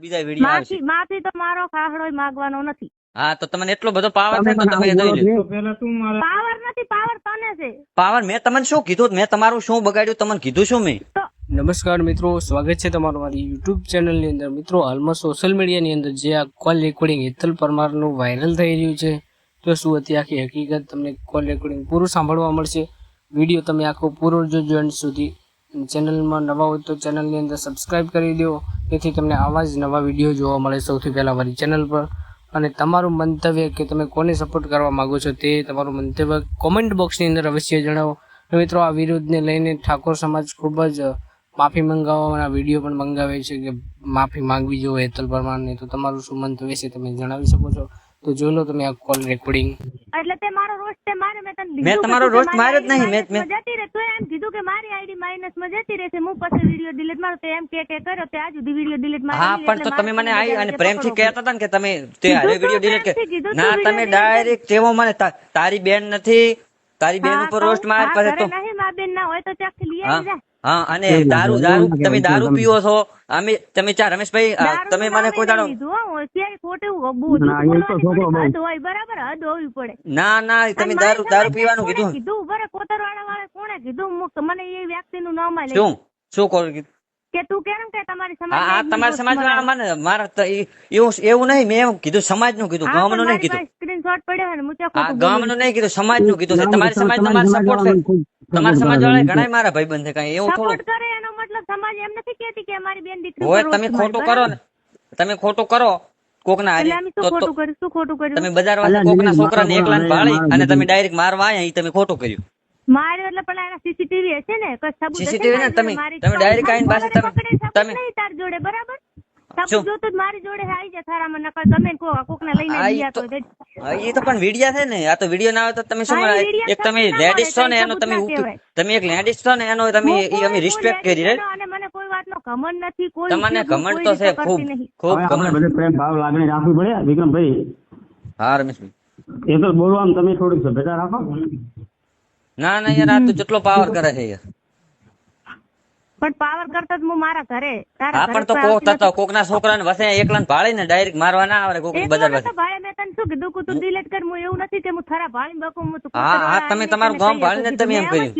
બીજા વીડિયો આવશે માથી માફી તો મારો ખાહડો માંગવાનો નથી. હા તો તમને એટલો બધો પાવર છે તો તમે જોઈ લો તો તું મારા પાવર નથી પાવર તને છે. પાવર મેં તમને શું કીધું? મેં તમારું શું બગાડ્યું? તમને કીધું શું મેં? નમસ્કાર મિત્રો સ્વાગત છે તમારું મારી યુટ્યુબ ચેનલની અંદર. મિત્રો હાલમાં સોશિયલ મીડિયાની અંદર જે આ કોલ રેકોર્ડિંગ હેતલ પરમારનું વાયરલ થઈ રહ્યું છે તો શું હતી આખી હકીકત? તમને કોલ રેકોર્ડિંગ પૂરું સાંભળવા મળશે. વીડિયો તમે આખો પૂરો જોજો એન્ડ સુધી. ચેનલમાં નવા હોય તો ચેનલની અંદર સબસ્ક્રાઇબ કરી દો. જેથી તમને આવા જ નવા વીડિયો જોવા મળે સૌથી પહેલાં મારી ચેનલ પર. અને તમારું મંતવ્ય કે તમે કોને સપોર્ટ કરવા માંગો છો તે તમારું મંતવ્ય કોમેન્ટ બોક્સની અંદર અવશ્ય જણાવો. મિત્રો, આ વિરોધને લઈને ઠાકોર સમાજ ખૂબ જ માફી મંગાવવાના વીડિયો પણ મંગાવે છે કે માફી માંગવી જોઈએ હેતલ પરમારને તો તમારું શું મંતવ્ય છે તમે જણાવી શકો છો. તો જોઈ લો તમે આ કોલ રેકોર્ડિંગ એટલે તે મારો રોસ્ટ તે મારે મેં તને મેં તમારો મારી માર્યો જ નહીં. મેં- મેં જતી રહે તો એમ કીધું કે મારી આઈડી માઇનસમાં જતી રહેશે હું પછી વિડિયો ડિલીટ મારો તો એમ કે કે કર્યો તે આજ સુધી વિડિયો ડિલીટ હા પણ તો તમે મને આઈ અને પ્રેમથી કહેતા હતા ને કે તમે તે હારે વિડિયો ડિલીટ કે ના તમે ડાયરેક્ટ તેવો મને તારી બેન નથી તારી બેન ઉપર રોસ્ટ માર પછી તો નહીં મા બેન ના હોય તો ચાકથી લઈ આવી જા. હા અને દારૂ દારૂ તમે દારૂ પીઓ છો અમે તમે ચાર રમેશભાઈ તમે મને કોઈ દાડો ક્યાંય ખોટું બહુ ના, જૂઠું એ તો બોલવાની છોકરો થોડી બહુ. હદ હોય બરાબર હદ હોવી પડે. ના ના તમે દારૂ દારૂ પીવાનું કીધું. કીધું? બરે કોતરવાળા વાળા કોણે કીધું? મને એ વ્યક્તિનું નામ આલે શું? શું કરું કીધું? કે તું કેમ કે તમારી સમાજ હા હા તમારા સમાજ વાળા મને મારા એવું એવું નહીં મેં એમ કીધું સમાજનું કીધું ગામનું નહીં કીધું. સ્ક્રીનશોટ પડ્યો ને હું હા ગામનું નહીં કીધું સમાજનું કીધું છે. તમારી સમાજ તમારો સપોર્ટ છે. તમારા સમાજ વાળા ઘણા મારા ભાઈ બંધ કઈ એવું થોડું કરે એનો મતલબ સમાજ એમ નથી કેતી કે અમારી બેન દીકરી હોય તમે ખોટું કરો ને. તમે ખોટું કરો. કોક ના એટલે હારે અમે તો ખોટું કર્યું શું ખોટું કર્યું? તમે બજાર વાળા કોક ના છોકરા ને એકલા ભાળી અને તમે ડાયરેક્ટ મારવા આયા ઈ તમે ખોટું કર્યું. માર્યો એટલે પેલા એના સીસીટીવી હશે ને? કોઈ સબૂત હશે ને તમે- તમે direct મારી પાસે તમે- તમે- નહીં તાર જોડે બરાબર? સબૂત જ મારી જોડે આવી જાય થારામાં નકર ને કોક કોકને લઈને ગયા તો- તો એ પણ વિડિયા છે ને આ તો વિડિયો ના આવે તો તમે શું એક તમે લેડીસ લેડીઝ છો ને એનો તમે તમે એક લેડીસ છો ને એનો તમે અમે રિસ્પેક્ટ કરી લેડીઝ ઘમંડ નથી કોઈ તમને ઘમંડ તો છે ખૂબ ખૂબ ઘમંડ બધે પ્રેમ ભાવ લાગણી રાખવી પડે વિક્રમભાઈ હા રમેશભાઈ. એ તો બોલવામાં તમે થોડીક સભ્યતા રાખો. ના ના યાર આ તો જેટલો પાવર કરે છે યાર. પણ પાવર કરતા જ હું મારા ઘરે. હા પણ તો કોક તો કોક ના છોકરા ને વસે એકલા ભાળી ને ડાયરેક્ટ મારવા ના આવે કોક. બજાર તો ભાઈ મેં તને શું કીધું? કે તું ડિલીટ કર હું એવું નથી કે હું થરા ભાળી બકું હું તું હા, હા, તમે તમારું ગામ ભાળીને તમે એમ કર્યું.